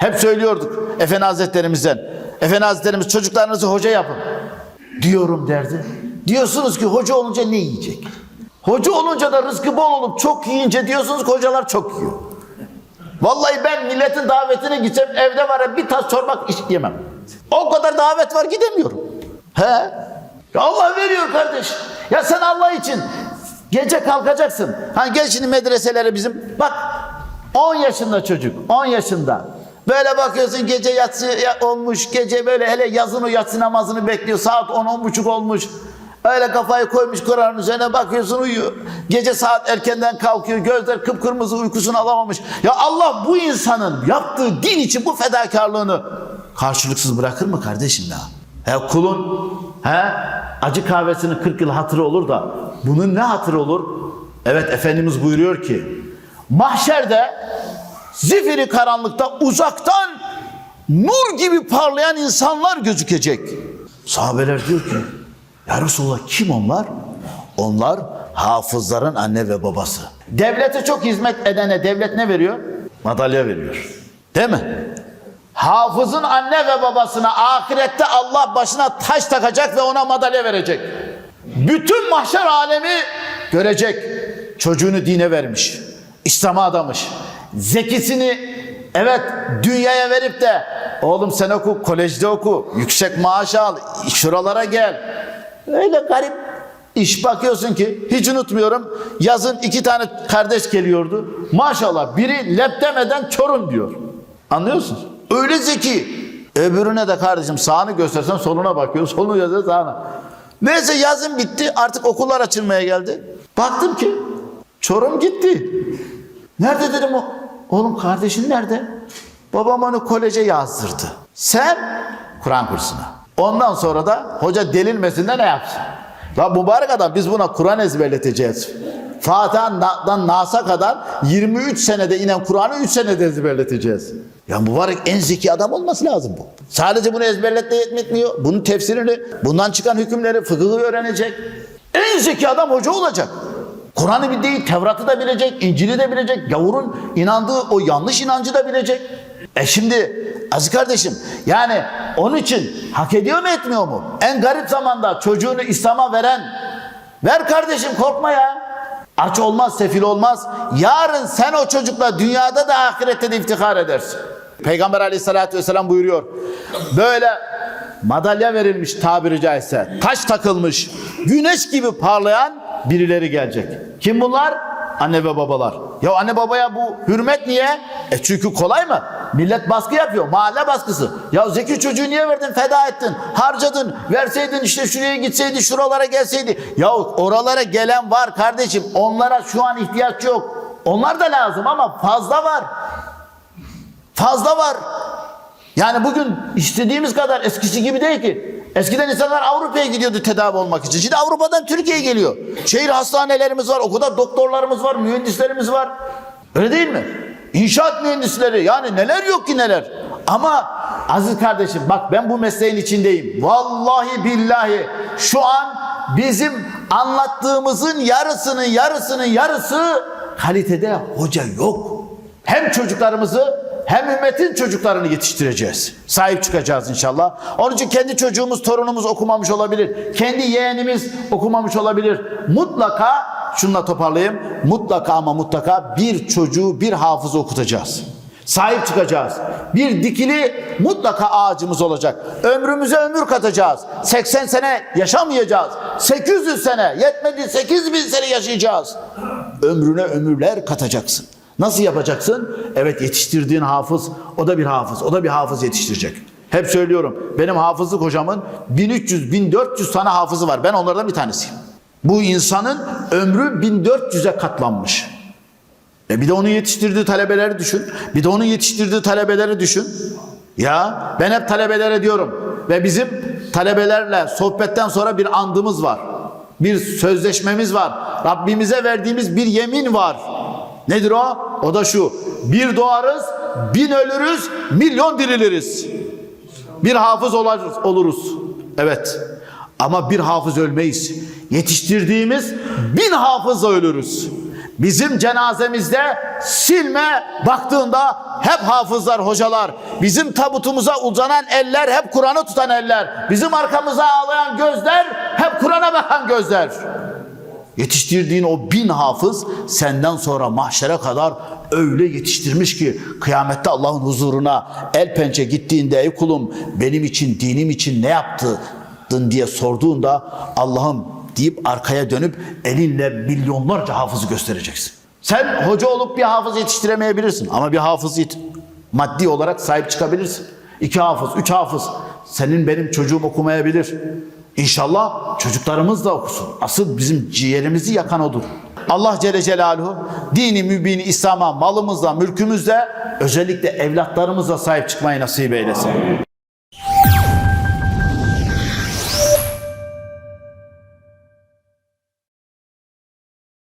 Hep söylüyorduk Efendi Hazretlerimizden. Efendi Hazretlerimiz çocuklarınızı hoca yapın. Diyorum derdi. Diyorsunuz ki hoca olunca ne yiyecek? Hoca olunca da rızkı bol olup çok yiyince diyorsunuz ki hocalar çok yiyor. Vallahi ben milletin davetine gitsem evde var ya bir tas çorba iş yemem. O kadar davet var gidemiyorum. He? Ya Allah veriyor kardeş. Ya sen Allah için gece kalkacaksın. Hani gel şimdi medreselere bizim. Bak 10 yaşında çocuk 10 yaşında. Böyle bakıyorsun gece yatsı ya- olmuş. Gece böyle hele yazın o yatsı namazını bekliyor. Saat 10 buçuk olmuş. Öyle kafayı koymuş Kur'an'ın üzerine bakıyorsun uyuyor. Gece saat erkenden kalkıyor. Gözler kıpkırmızı uykusunu alamamış. Ya Allah bu insanın yaptığı din için bu fedakarlığını karşılıksız bırakır mı kardeşim ya? He kulun he acı kahvesinin 40 yıl hatırı olur da bunun ne hatırı olur? Evet Efendimiz buyuruyor ki mahşerde zifiri karanlıkta uzaktan nur gibi parlayan insanlar gözükecek. Sahabeler diyor ki ya Resulallah kim onlar? Onlar hafızların anne ve babası. Devlete çok hizmet edene devlet ne veriyor? Madalya veriyor. Değil mi? Hafızın anne ve babasına ahirette Allah başına taş takacak ve ona madalya verecek. Bütün mahşer alemi görecek. Çocuğunu dine vermiş. İslam'a adamış. Zekisini evet dünyaya verip de oğlum sen oku, kolejde oku, yüksek maaş al, şuralara gel. Öyle garip iş bakıyorsun ki hiç unutmuyorum yazın iki tane kardeş geliyordu. Maşallah biri lep demeden Çorum diyor. Anlıyorsun? Öyle zeki. Öbürüne de kardeşim sağını göstersen soluna bakıyor. Solunu göster sağına. Neyse yazın bitti. Artık okullar açılmaya geldi. Baktım ki Çorum gitti. Nerede dedim o? Oğlum kardeşin nerede? Babam onu koleje yazdırdı. Sen Kur'an kursuna. Ondan sonra da hoca delilmesin de ne yapsın? La mübarek adam biz buna Kur'an ezberleteceğiz. Fatiha'dan Nas'a kadar 23 senede inen Kur'an'ı 3 senede ezberleteceğiz. Ya mübarek en zeki adam olması lazım bu. Sadece bunu ezberletme yetmiyor. Bunun tefsirini, bundan çıkan hükümleri, fıkıhı öğrenecek. En zeki adam hoca olacak. Kur'an'ı bir Tevrat'ı da bilecek, İncil'i de bilecek, gavurun inandığı o yanlış inancı da bilecek. E şimdi aziz kardeşim yani onun için hak ediyor mu etmiyor mu? En garip zamanda çocuğunu İslam'a veren ver kardeşim korkma ya. Aç olmaz, sefil olmaz. Yarın sen o çocukla dünyada da ahirette de iftihar edersin. Peygamber aleyhissalatü vesselam buyuruyor. Böyle madalya verilmiş tabiri caizse. Taş takılmış, güneş gibi parlayan birileri gelecek. Kim bunlar? Anne ve babalar. Ya anne babaya bu hürmet niye? E çünkü kolay mı? Millet baskı yapıyor. Mahalle baskısı. Ya zeki çocuğu niye verdin? Feda ettin. Harcadın. Verseydin işte şuraya gitseydi, şuralara gelseydi. Ya oralara gelen var kardeşim. Onlara şu an ihtiyaç yok. Onlar da lazım ama fazla var. Fazla var. Yani bugün istediğimiz kadar eskisi gibi değil ki. Eskiden insanlar Avrupa'ya gidiyordu tedavi olmak için. Şimdi Avrupa'dan Türkiye'ye geliyor. Şehir hastanelerimiz var, o kadar doktorlarımız var, mühendislerimiz var. Öyle değil mi? İnşaat mühendisleri yani neler yok ki neler. Ama aziz kardeşim bak ben bu mesleğin içindeyim. Vallahi billahi şu an bizim anlattığımızın yarısının yarısının yarısı kalitede hoca yok. Hem çocuklarımızı hem ümmetin çocuklarını yetiştireceğiz. Sahip çıkacağız inşallah. Onun için kendi çocuğumuz, torunumuz okumamış olabilir. Kendi yeğenimiz okumamış olabilir. Mutlaka, şunla toparlayayım. Mutlaka ama mutlaka bir çocuğu, bir hafızı okutacağız. Sahip çıkacağız. Bir dikili mutlaka ağacımız olacak. Ömrümüze ömür katacağız. 80 sene yaşamayacağız. 800 sene, yetmedi 8000 sene yaşayacağız. Ömrüne ömürler katacaksın. Nasıl yapacaksın? Evet yetiştirdiğin hafız, o da bir hafız, o da bir hafız yetiştirecek. Hep söylüyorum, benim hafızlık hocamın 1300-1400 tane hafızı var. Ben onlardan bir tanesiyim. Bu insanın ömrü 1400'e katlanmış. E bir de onun yetiştirdiği talebeleri düşün. Bir de onun yetiştirdiği talebeleri düşün. Ya ben hep talebelere diyorum ve bizim talebelerle sohbetten sonra bir andımız var. Bir sözleşmemiz var. Rabbimize verdiğimiz bir yemin var. Nedir o? O da şu. Bir doğarız, bin ölürüz, milyon diriliriz. Bir hafız oluruz. oluruz. Evet. Ama bir hafız ölmeyiz. Yetiştirdiğimiz bin hafızla ölürüz. Bizim cenazemizde silme. Baktığında hep hafızlar, hocalar. Bizim tabutumuza uzanan eller hep Kur'an'ı tutan eller. Bizim arkamıza ağlayan gözler hep Kur'an'a bakan gözler. Yetiştirdiğin o bin hafız senden sonra mahşere kadar öyle yetiştirmiş ki kıyamette Allah'ın huzuruna el pençe gittiğinde ey kulum benim için dinim için ne yaptın diye sorduğunda Allah'ım deyip arkaya dönüp elinle milyonlarca hafızı göstereceksin. Sen hoca olup bir hafız yetiştiremeyebilirsin ama bir hafız yet- maddi olarak sahip çıkabilirsin. İki hafız, üç hafız. Senin benim çocuğum okumayabilir. İnşallah çocuklarımız da okusun. Asıl bizim ciğerimizi yakan odur. Allah Celle Celaluhu dini mübini İslam'a malımızla, mülkümüzle özellikle evlatlarımızla sahip çıkmayı nasip eylesin.